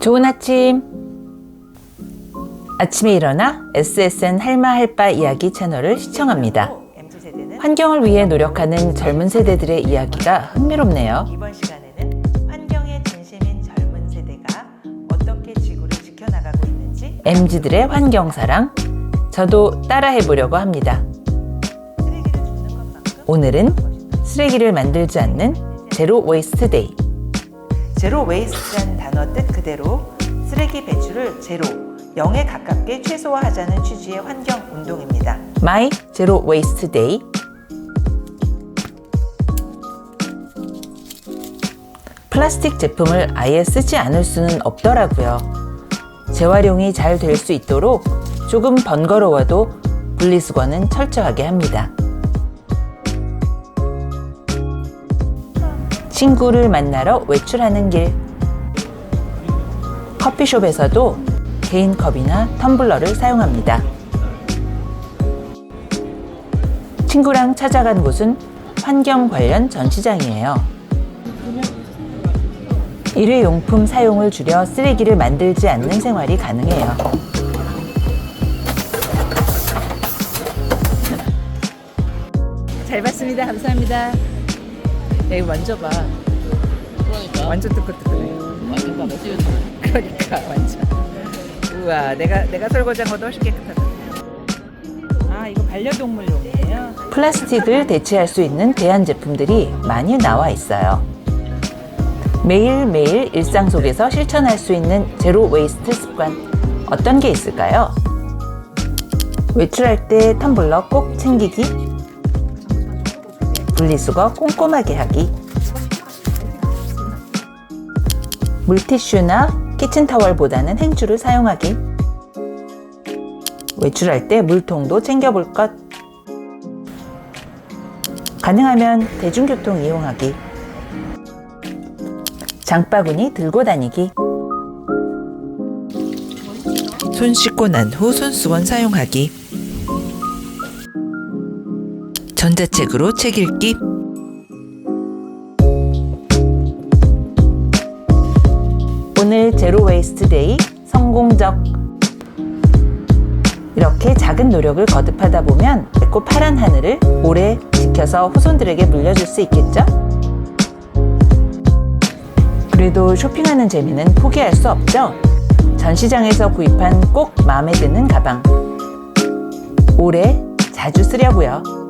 좋은 아침. 아침에 일어나 SSN 할마 할바 이야기 채널을 시청합니다. 환경을 위해 노력하는 젊은 세대들의 이야기가 흥미롭네요. 이번 시간에는 환경에 진심인 젊은 세대가 어떻게 지구를 지켜나가고 있는지 MZ들의 환경 사랑. 저도 따라해 보려고 합니다. 오늘은 쓰레기를 만들지 않는 제로 웨이스트 데이. 제로 웨이스트란 단어 뜻 그대로 쓰레기 배출을 제로, 0에 가깝게 최소화하자는 취지의 환경 운동입니다. 마이 제로 웨이스트 데이. 플라스틱 제품을 아예 쓰지 않을 수는 없더라고요. 재활용이 잘 될 수 있도록 조금 번거로워도 분리수거는 철저하게 합니다. 친구를 만나러 외출하는 길. 커피숍에서도 개인 컵이나 텀블러를 사용합니다. 친구랑 찾아간 곳은 환경 관련 전시장이에요. 일회용품 사용을 줄여 쓰레기를 만들지 않는 생활이 가능해요. 잘 봤습니다. 감사합니다. 야, 이거 만져봐. 그러니까 완전 뜨끈뜨끈해. 완전 다 멋지게 그러니까 완전. 우와, 내가 내가 설거지한 것도 훨씬 깨끗하다. 아, 이거 반려동물용이에요? 플라스틱을 대체할 수 있는 대안 제품들이 많이 나와 있어요. 매일매일 일상 속에서 실천할 수 있는 제로 웨이스트 습관 어떤 게 있을까요? 외출할 때 텀블러 꼭 챙기기, 분리수거 꼼꼼하게 하기, 물티슈나 키친타월보다는 행주를 사용하기, 외출할 때 물통도 챙겨볼 것, 가능하면 대중교통 이용하기. 장바구니 들고 다니기. 손 씻고 난 후 손수건 사용하기. 전자책으로 책 읽기. 오늘 제로 웨이스트 데이 성공적. 이렇게 작은 노력을 거듭하다 보면 맑고 파란 하늘을 오래 지켜서 후손들에게 물려줄 수 있겠죠? 그래도 쇼핑하는 재미는 포기할 수 없죠? 전시장에서 구입한 꼭 마음에 드는 가방. 오래 자주 쓰려고요.